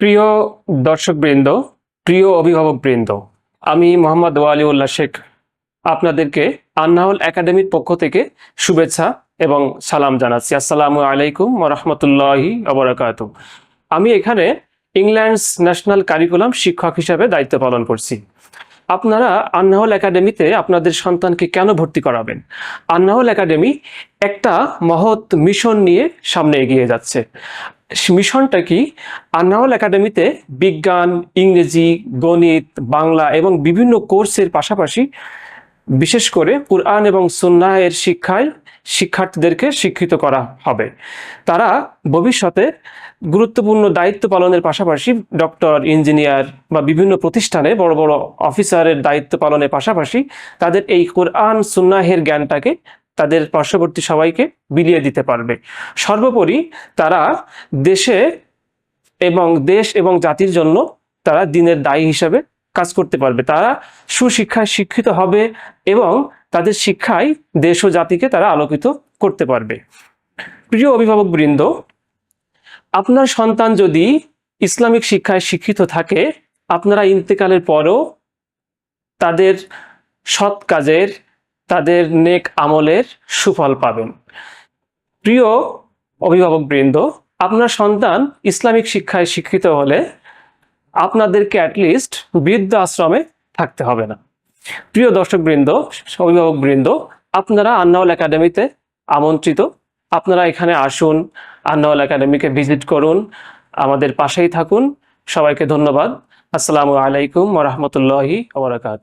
প্রিয় দর্শকবৃন্দ, প্রিয় অভিভাবকবৃন্দ, আমি মোহাম্মদ ওয়ালিউল্লাহ শেখ আপনাদেরকে আন্নাউল একাডেমির পক্ষ থেকে শুভেচ্ছা এবং সালাম জানাচ্ছি। আসসালামু আলাইকুম রহমতুল্লাহি অবরাকাত আমি এখানে ইংল্যান্ডস ন্যাশনাল কারিকুলাম শিক্ষক হিসাবে দায়িত্ব পালন করছি। আপনারা আন্নাহল একাডেমিতে আপনাদের সন্তানকে কেন ভর্তি করাবেন? আন্নাহল একাডেমি একটা মহৎ মিশন নিয়ে সামনে এগিয়ে যাচ্ছে। মিশনটা কি? আন্নাওয়াল একাডেমিতে বিজ্ঞান, ইংরেজি, গণিত, বাংলা এবং বিভিন্ন কোর্সের পাশাপাশি বিশেষ করে কুরআন এবং সুন্নাহের শিক্ষায় শিক্ষার্থীদেরকে শিক্ষিত করা হবে। তারা ভবিষ্যতে গুরুত্বপূর্ণ দায়িত্ব পালনের পাশাপাশি ডক্টর, ইঞ্জিনিয়ার বা বিভিন্ন প্রতিষ্ঠানে বড় বড় অফিসারের দায়িত্ব পালনের পাশাপাশি তাদের এই কোরআন, সুন্নাহের জ্ঞানটাকে তাদের পার্শ্ববর্তী সবাইকে বিলিয়ে দিতে পারবে। সর্বোপরি তারা দেশে এবং দেশ এবং জাতির জন্য তারা দিনের দায়ী হিসাবে কাজ করতে পারবে। তারা সুশিক্ষায় শিক্ষিত হবে এবং তাদের শিক্ষায় দেশ ও জাতিকে তারা আলোকিত করতে পারবে। প্রিয় অভিভাবক বৃন্দ, আপনার সন্তান যদি ইসলামিক শিক্ষায় শিক্ষিত থাকে, আপনারা ইন্তেকালের পরও তাদের সৎ কাজের তাদের নেক আমলের সুফল পাবেন। প্রিয় অভিভাবক বৃন্দ আপনার সন্তান ইসলামিক শিক্ষায় শিক্ষিত হলে আপনাদেরকে অ্যাটলিস্ট বৃদ্ধ আশ্রমে থাকতে হবে না। প্রিয় দর্শকবৃন্দ, অভিভাবকবৃন্দ, আপনারা আন্নাউল একাডেমিতে আমন্ত্রিত। আপনারা এখানে আসুন, আন্নাউল একাডেমিকে ভিজিট করুন, আমাদের পাশেই থাকুন। সবাইকে ধন্যবাদ। আসসালামু আলাইকুম রহমতুল্লাহি ওবরাকাত